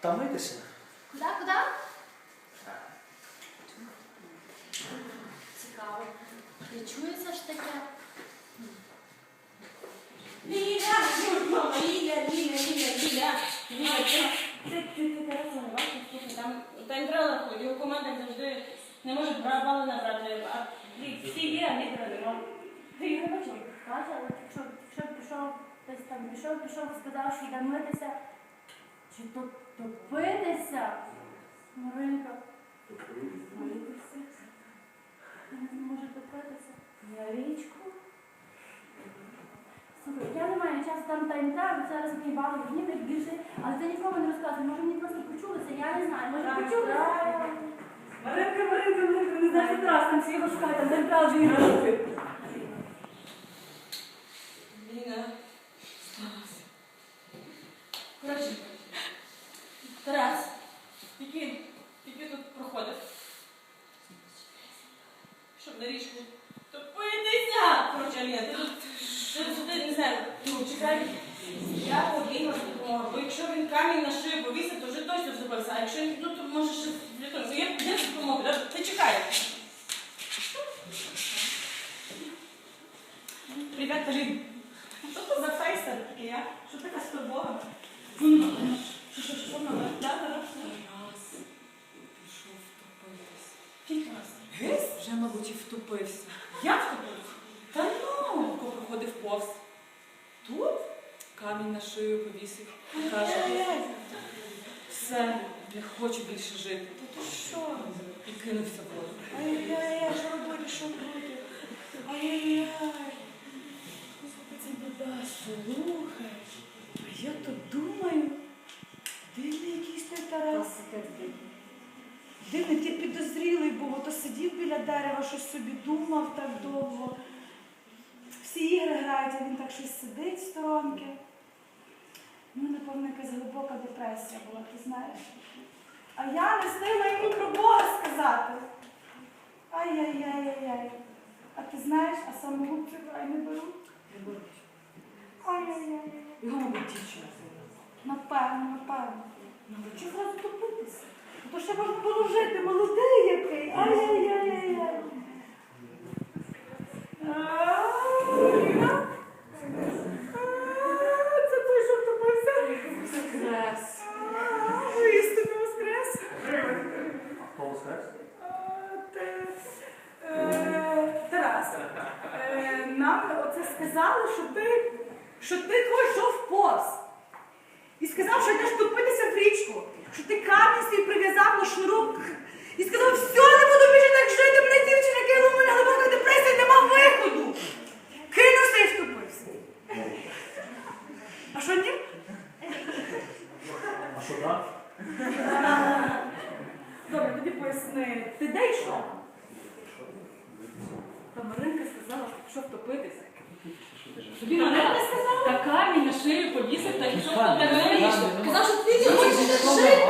Там митися. Куди, куди? Цікаво. Я чую все ж таке. Ліля, Юль, мама, Ліля, Ліля, Ліля, Ліля. Ліля, ти, ти, ти, ти зараз не бачиш, слухай, там, там треба ходить, його команда завжди не може бали набрати, а всі- є, а лідера нема. Ти його не бачив? Якщо, якщо пішов, десь там пішов, пішов, сказав, що йде митися, чи то топитися, Маринка, митися, не може топитися, на річку. Слухай, я не маю часу там тайм-тайм, зараз мій бали вогні так більше, але ти нікому не розказуй, може мені просто почулося, я не знаю, може почулося. Маринка, Маринка, Маринка, не знаю, раз там всі його шукають, там тайм-тайм вже іграти. Який, який тут проходив? Щоб на річку топитися! Коротше, Аліна, ти тут не знаю, ну, чекай. Я побігла з допомогою, бо якщо він камінь на шию повісив, то вже точно вступився. А якщо він, ну, то може ще врятується. Я я допомогу, да? ти чекай. Привіт, Алін. Що це за фейстер такий, а? Що така з тобою? Що, що, що, мама? Да, да, да. Раз пішов втопитись. Кілька раз. Гись вже, мабуть, і втопився. Я тобою? Та ну, Ко проходив повз. Тут камінь на шию повісив каже, все, не хочу більше жити. Та ти що? І кинувся в воду. Ай-яй-яй, що робити, що робити? Ай-яй-яй. Це біда, слухай. А я тут думаю, дивний якийсь той Тарас. Дивний, такий підозрілий був, ото сидів біля дерева, щось собі думав так довго. Всі ігри грають, а він так щось сидить в сторонки. Ну, напевно, якась глибока депресія була, ти знаєш. А я не встигла йому про Бога сказати. Ай-яй-яй-яй-яй. А ти знаєш, а самогубців рай не беру. Ай-яй-яй. Його, мабуть, дівчина. Напевно, напевно. Ну, чого зразу топитися? То ще можна було жити, молодий який. Ай-яй-яй-яй-яй. А, Це той, що втопився? Крес. А, Воістину воскрес. Тарас, е, нам оце сказали, що ти, що ти пройшов йшов повз. І сказав, що йдеш тупитися в річку, що ти камінь прив'язав на шнурок. І сказав, все, не буду більше так жити, мене дівчина кинула, в мене глибока депресія, нема виходу. Кинувся і втопився. А що ні? А що так? Добре, тоді поясни, ти де йшов? Та Маринка сказала, що пішов топитися. Тобі Маринка сказала? Та камінь на шию повісив та йшов камінь. Казав, що ти не хочеш жити.